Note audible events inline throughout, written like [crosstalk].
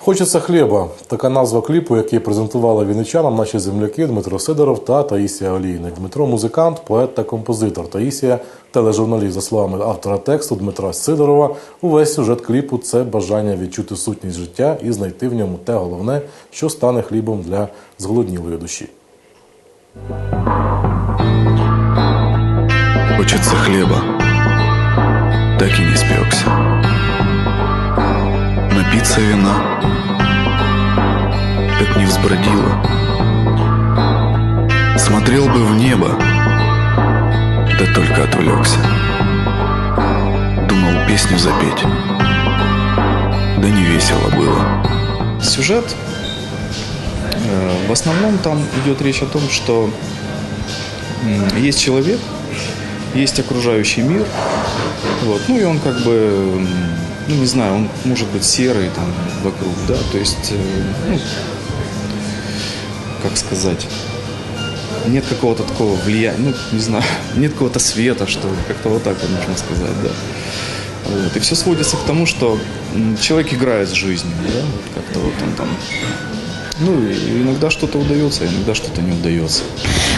Хочеться хліба. Така назва кліпу, який презентували вінничанам наші земляки Дмитро Сидоров та Таїсія Олійник. Дмитро музикант, поет та композитор. Таїсія тележурналіст. За словами автора тексту Дмитра Сидорова, увесь сюжет кліпу це бажання відчути сутність життя і знайти в ньому те головне, що стане хлібом для зголоднілої душі. Хочется хлеба, так и не спекся. Напиться вина, так не взбродило. Смотрел бы в небо, да только отвлекся. Думал песню запеть, да не весело было. Сюжет э, в основном там идет речь о том, что есть человек, есть окружающий мир, вот, ну и он как бы, ну не знаю, он может быть серый там вокруг, да, то есть, э, ну, как сказать, нет какого-то такого влияния, ну не знаю, [laughs] нет какого-то света, что как-то вот так вот можно сказать, да. Вот. И все сводится к тому, что человек играет с жизнью, да, как-то вот он там. Ну, что-то удается, а иногда что-то не удается.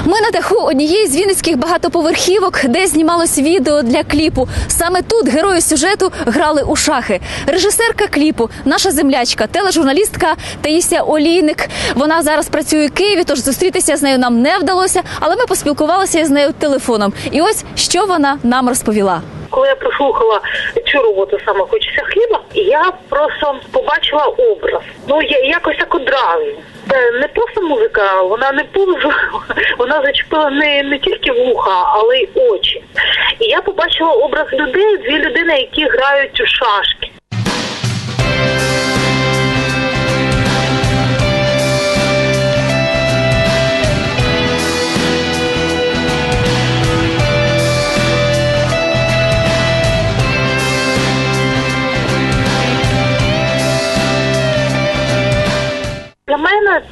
Ми на даху однієї з вінницьких багатоповерхівок, де знімалось відео для кліпу. Саме тут герої сюжету грали у шахи. Режисерка кліпу, наша землячка, тележурналістка Таїсія Олійник. Вона зараз працює в Києві, тож зустрітися з нею нам не вдалося, але ми поспілкувалися з нею телефоном. І ось що вона нам розповіла. Коли я прослухала цю роботу саме хочеться хліба, я просто побачила образ. Ну я якось так одразу. Це не просто музика, вона не повзла, [laughs] вона зачепила не, не тільки вуха, але й очі. І я побачила образ людей, дві людини, які грають у шашки.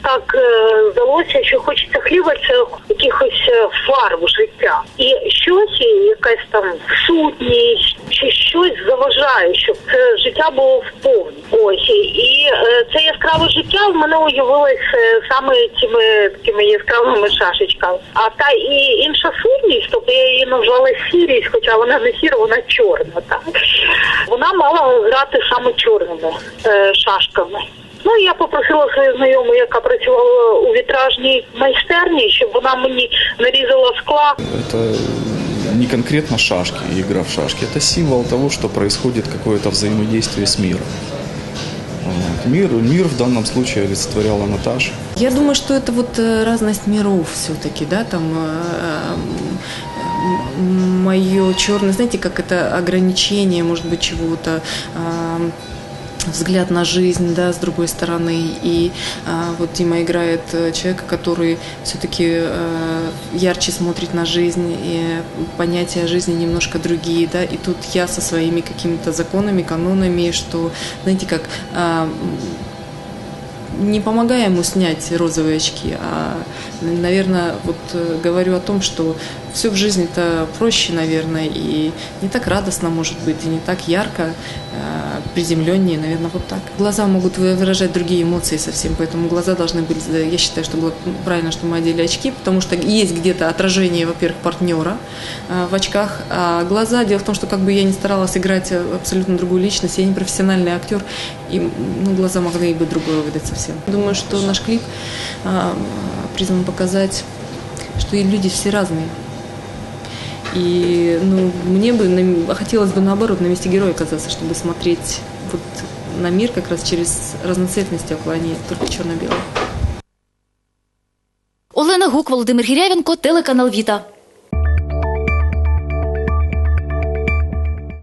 Так е, здалося, що хочеться хліба це якихось е, фарб життя. І щось, якась там сутність, чи щось заважає, щоб це життя було вповні. Ось і е, це яскраве життя в мене уявилось саме цими такими яскравими шашечками. А та і інша сутність, тобто я її назвала сірість, хоча вона не сіра, вона чорна. Так вона мала грати саме чорними шашками. Ну, я попросила свою знайому, яка працювала у вітражній майстерні, щоб вона мені нарізала скла. Это не конкретно шашки, игра в шашки, это символ того, что происходит какое-то взаимодействие с миром. Вот. Мир, мир в данном случае олицетворяла Наташа. Я думаю, что это вот э, разность миров все-таки, да, там мое черное, знаете, как это ограничение, может быть, чего-то, а, взгляд на жизнь, да, с другой стороны. И а, вот Дима играет э, человека, который все-таки ярче смотрит на жизнь, и понятия жизни немножко другие, да, и тут я со своими какими-то законами, канонами, что, знаете, как а, не помогая ему снять розовые очки, а, наверное, вот э, говорю о том, что все в жизни-то проще, наверное, и не так радостно может быть, и не так ярко, э, приземленнее, наверное, вот так. Глаза могут вы- выражать другие эмоции совсем, поэтому глаза должны быть, э, я считаю, что было правильно, что мы одели очки, потому что есть где-то отражение, во-первых, партнера э, в очках, а глаза, дело в том, что как бы я не старалась играть э, абсолютно другую личность, я не профессиональный актер, и ну, глаза могли бы другое выдать совсем. Думаю, что наш клип а, призван показать, что и люди все разные. И ну, мне бы на- хотелось бы наоборот на месте героя оказаться, чтобы смотреть вот на мир как раз через разноцветные стекла, а не только черно-белое. Олена Гук, Володимир Гірявенко, телеканал Віта.